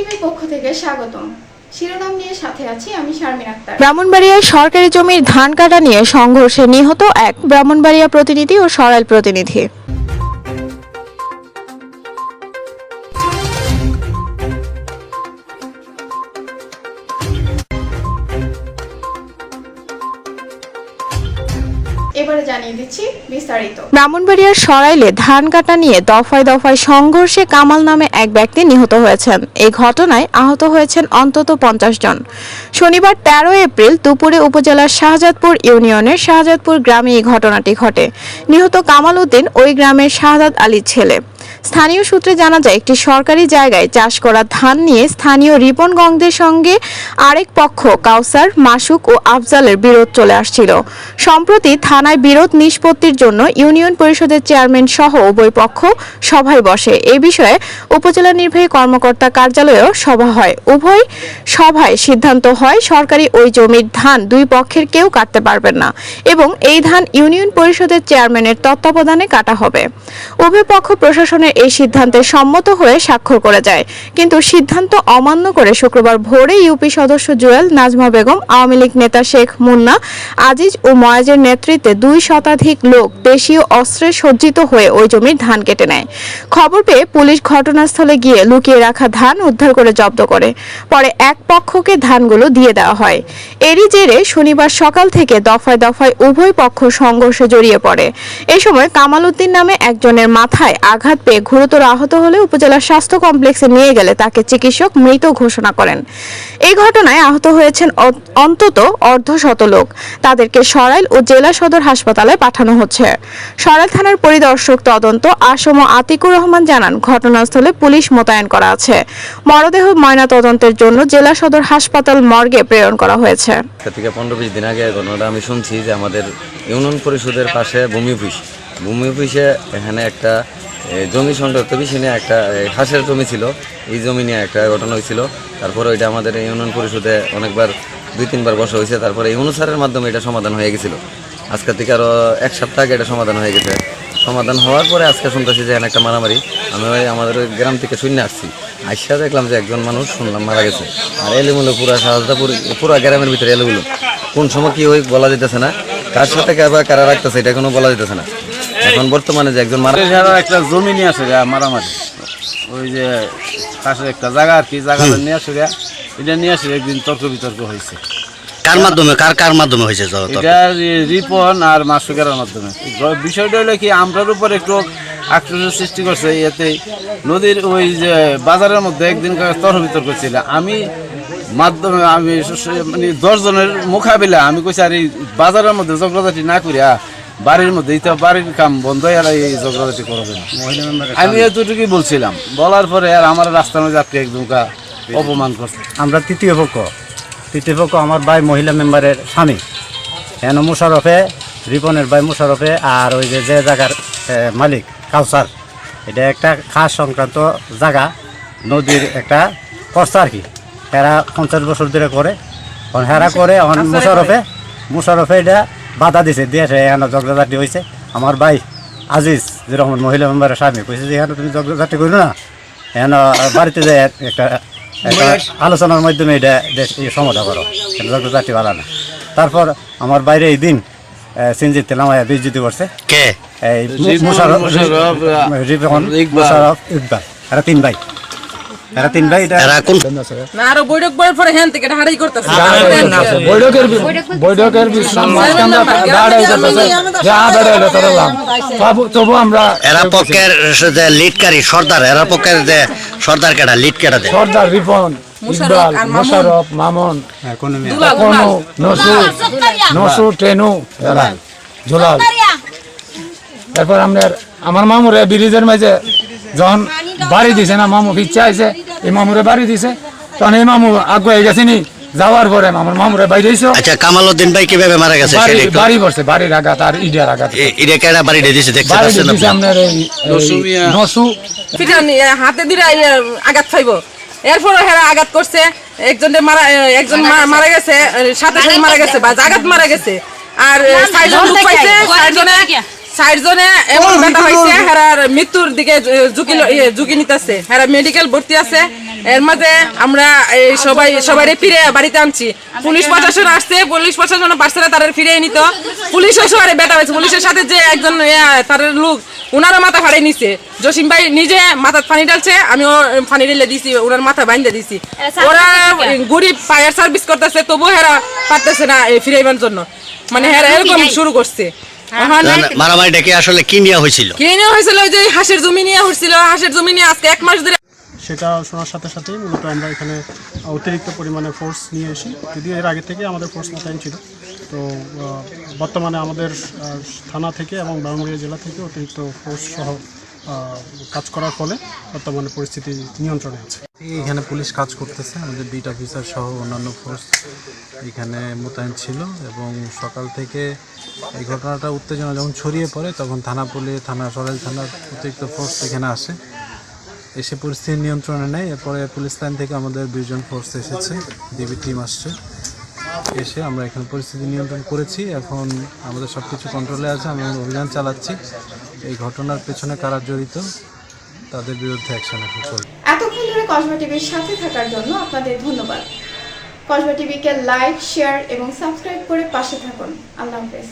টিভির পক্ষ থেকে স্বাগতম। শিরোনাম নিয়ে সাথে আছি আমি শারমিন আক্তার। ব্রাহ্মণবাড়িয়ায় সরকারি জমির ধান কাটা নিয়ে সংঘর্ষে নিহত এক ব্রাহ্মণবাড়িয়া প্রতিনিধি ও সরাইল প্রতিনিধি। জানিয়ে দিচ্ছি বিস্তারিত। ব্রাহ্মণবাড়িয়ার সরাইলে ধান কাটা নিয়ে দফায় দফায় সংঘর্ষে কামাল নামে এক ব্যক্তি নিহত হয়েছেন। এই ঘটনায় আহত হয়েছেন অন্তত পঞ্চাশ জন। শনিবার তেরো এপ্রিল দুপুরে উপজেলার শাহজাদপুর ইউনিয়নের শাহজাদপুর গ্রামে এই ঘটনাটি ঘটে। নিহত কামাল উদ্দিন ওই গ্রামের শাহজাদ আলীর ছেলে। স্থানীয় সূত্রে জানা যায়, একটি সরকারি জায়গায় চাষ করা ধান নিয়ে স্থানীয় রিপন গংদের সঙ্গে আরেক পক্ষ, কাউসার, মাসুক ও আফজালের বিরোধ চলে আসছিল। সম্প্রতি থানায় বিরোধ নিষ্পত্তির জন্য ইউনিয়ন পরিষদের চেয়ারম্যান সহ উভয় পক্ষ সভায় বসে। এ বিষয়ে উপজেলা নির্বাহী কর্মকর্তা কার্যালয়েও সভা হয়। উভয় সভায় সিদ্ধান্ত হয়, সরকারি ওই জমির ধান দুই পক্ষের কেউ কাটতে পারবেন না এবং এই ধান ইউনিয়ন পরিষদের চেয়ারম্যানের তত্ত্বাবধানে কাটা হবে। উভয় পক্ষ প্রশাসনের এই সিদ্ধান্তে সম্মত হয়ে স্বাক্ষর করে যায়। কিন্তু সিদ্ধান্ত অমান্য করে শুক্রবার ভোরে ইউপি সদস্য জুয়েল নাজমা বেগম, আওয়ামী লীগ নেতা শেখ মুন্না, আজিজ ও ময়াজের নেতৃত্বে দুই শতাধিক লোক দেশীয় অস্ত্রে সজ্জিত হয়ে ওই জমির ধান কেটে নেয়। খবর পেয়ে পুলিশ ঘটনাস্থলে গিয়ে লুকিয়ে রাখা ধান উদ্ধার করে জব্দ করে। পরে এক পক্ষকে ধানগুলো দিয়ে দেওয়া হয়। এরই জেরে শনিবার সকাল থেকে দফায় দফায় উভয় পক্ষ সংঘর্ষে জড়িয়ে পড়ে। এ সময় কামাল উদ্দিন নামে একজনের মাথায় আঘাত পেয়ে গুরুতর আহত হলে উপজেলা স্বাস্থ্য কমপ্লেক্সে নিয়ে গেলে তাকে চিকিৎসক মৃত ঘোষণা করেন। এই ঘটনায় আহত হয়েছেন অন্তত অর্ধশত লোক। তাদেরকে সরাইল ও জেলা সদর হাসপাতালে পাঠানো হচ্ছে। সরাইল থানার পরিদর্শক তদন্ত আসম আতিকুর রহমান জানান, ঘটনাস্থলে পুলিশ মোতায়েন করা আছে। মরদেহ ময়না তদন্তের জন্য জেলা সদর হাসপাতাল মর্গে প্রেরণ করা হয়েছে। দিন আগে ঘটনাটা আমি শুনছি যে আমাদের ইউনিয়ন পরিষদের পাশে ভূমি অফিস। ভূমি অফিসে এখানে একটা জমি সংরক্ষিত বিষয় নিয়ে একটা হাঁসের জমি ছিল। এই জমি নিয়ে একটা ঘটনা হয়েছিল। তারপরে ওইটা আমাদের ইউনিয়ন পরিষদে অনেকবার, দুই, তিনবার বসা হয়েছে। তারপরে এই অনুসারের মাধ্যমে এটা সমাধান হয়ে গেছিল। আজকের থেকে আরও এক সপ্তাহ আগে এটা সমাধান হয়ে গেছে। সমাধান হওয়ার পরে আজকে শুনতেছি যে একটা মারামারি। আমি ওই আমাদের গ্রাম থেকে শূন্য আসছি। আইসা দেখলাম যে একজন মানুষ শুনলাম মারা গেছে। আর এলিমুলো পুরা শাহজাদপুর পুরা গ্রামের ভিতরে এলোগুলো কোন সময় কি ওই বলা যেতেছে না? কার সাথে কারা রাখতেছে, এটা কোনো বলা যেতেছে না। এখন বর্তমানে যে একজন মারা একটা জমি নিয়ে আসে গা মারামারি। ওই যে পাশে একটা জায়গা আর কি জায়গাটা নিয়ে আসে গা। এটা নিয়ে আসে একদিন তর্ক বিতর্ক হয়েছে কার মাধ্যমে কার কার মাধ্যমে হয়েছে এটা রিপন আর মাসুকের মাধ্যমে। বিষয়টা হলো কি আমরার উপর একটু আক্রোশের সৃষ্টি করছে এতে নদীর ওই যে বাজারের মধ্যে একদিন তর্ক বিতর্ক ছিল। আমি মাধ্যমে আমি মানে দশ জনের মোকাবিলা আমি কইছি আর এই বাজারের মধ্যে ঝগড়াঝাটি না করিয়া বাড়ির মধ্যে তো বাড়ির কাম বন্ধ হয়ে গেলে এই ঝগড়াঝাটি করবে না। আমি এতটুকুই বলছিলাম বলার পরে আর আমার রাস্তার মধ্যে আপনি একদম অপমান করছে আমরা তৃতীয় পক্ষ। তৃতীয় পক্ষ আমার ভাই মহিলা মেম্বারের স্বামী। হেন মুশারফে রিপনের ভাই মুশারফে আর ওই যে যে জায়গার মালিক কাউসার। এটা একটা খাস সংক্রান্ত জায়গা নদীর একটা কর্তা আর কি। এরা পঞ্চাশ বছর ধরে করে। এখন হেরা করে এখন মুশারফে মুশারফে এটা বাধা দিছে দিয়ে সে এখানে ঝগড়াঝাটি হয়েছে আমার ভাই আজিজ যেরকম মহিলা মেম্বারের স্বামী কইছে যে এখানে তুমি ঝগড়াঝাটি করো না। এখানে বাড়িতে যায় একটা একটা আলোচনার মাধ্যমে এটা দেশ এই সমাধা করো। ঝগড়াঝাটি ভালো না। তারপর আমার বাইরে এই দিন সিনজিত তেলামায়া বিজ্যুতি করছে কে? এই মুশারফ মুশারফ, ইকবাল। মুশারফ ইকবাল এরা তিন ভাই। এরা তিন ভাই এটা এরা কোন না আরও বৈঠক বইয়ের পরে হ্যান থেকে হারাই করতেছে। বৈঠকের বৈঠকের মাঝখান দাঁড়াই যা দাঁড়াইলে তারা তবু তবু আমরা এরা পক্ষের যে লিডকারী সর্দার এরা পক্ষের যে সর্দার কেটা লিড কেটা দেয়? সর্দার রিপন ইকবাল। মোশারফ মামুন দুলাল, কোনো নসু নসু টেনু এরা। ঝুলাল তারপর আপনার আমার মামুরে ব্রিজের মাঝে যখন বাড়ি দিছে না মামু ইচ্ছা আছে এই মামুরে বাড়ি দিছে। তখন এই মামু আগুয়ে গেছিনি যাওয়ার পরে আমার মামুরে বাইরে আচ্ছা কামাল উদ্দিন ভাই কীভাবে মারা গেছে বাড়ি বসে বাড়ির আঘাত আর ইডিয়ার আঘাত। বাড়ি দিয়েছে দেখতে পাচ্ছেন আপনি? আপনার নসু হাতে দিলে ইয়ে, আঘাত খাইব এরপর হেরা আঘাত করছে একজন মারা একজন মারা গেছে সাথে সাথে মারা গেছে বা জাগাত মারা গেছে। আর লোক পাইছে ষাটজনে ষাটজনে এমন ব্যথা হয়েছে হেরার মৃত্যুর দিকে ঝুঁকি ঝুঁকি নিতেছে। হেরা মেডিকেল ভর্তি আছে। এর মাঝে আমরা সবাই সবাই ফিরে বাড়িতে আনছি। পুলিশ প্রশাসন আসছে পুলিশ প্রশাসন পারছে তারা ফিরে নিত। পুলিশ সবাই বেটা হয়েছে। পুলিশের সাথে যে একজন তার লোক উনারও মাথা ফাড়ে নিছে। জসিম ভাই নিজে মাথার পানি ডালছে আমিও পানি ঢেলে দিছি ওনার মাথা বাইন্ধে দিছি। ওরা গরিব ফায়ার সার্ভিস করতেছে তবু হেরা পারতেছে না ফিরাইবার জন্য। মানে হেরা এরকম শুরু করছে। মারামারি ডেকে আসলে কি নেওয়া হয়েছিল কি নেওয়া হয়েছিল ওই যে হাঁসের জমি নিয়ে হচ্ছিল হাঁসের জমি নিয়ে আজকে এক মাস ধরে সেটা শোনার সাথে সাথেই মূলত আমরা এখানে অতিরিক্ত পরিমাণে ফোর্স নিয়ে এসি যদিও এর আগে থেকে আমাদের ফোর্স মোতায়েন ছিল। তো বর্তমানে আমাদের থানা থেকে এবং বাংলাদেশ জেলা থেকে অতিরিক্ত ফোর্স সহ কাজ করার ফলে বর্তমানে পরিস্থিতি নিয়ন্ত্রণে আছে। এখানে পুলিশ কাজ করতেছে, আমাদের বিট অফিসার সহ অন্যান্য ফোর্স এখানে মোতায়েন ছিল এবং সকাল থেকে এই ঘটনাটা উত্তেজনা যখন ছড়িয়ে পড়ে, তখন থানা পুলিশ, থানা, সরাইল থানার অতিরিক্ত ফোর্স এখানে আসে। এসে পরিস্থিতি নিয়ন্ত্রণে নেয়, এরপরে পুলিশ লাইন থেকে আমাদের দুইজন ফোর্স এসেছে ডিবি টিম আসছে। এসে আমরা এখানে পরিস্থিতি নিয়ন্ত্রণ করেছি, এখন আমাদের সব কিছু কন্ট্রোলে আছে, আমরা অভিযান চালাচ্ছি। এই ঘটনার পেছনে কারা জড়িত, তাদের বিরুদ্ধে অ্যাকশন চলছে। এতক্ষণ ধরে কসবা টিভির সাথে থাকার জন্য আপনাদের ধন্যবাদ। কসবা টিভিকে লাইক শেয়ার এবং সাবস্ক্রাইব করে পাশে থাকুন। আল্লাহ হাফেজ।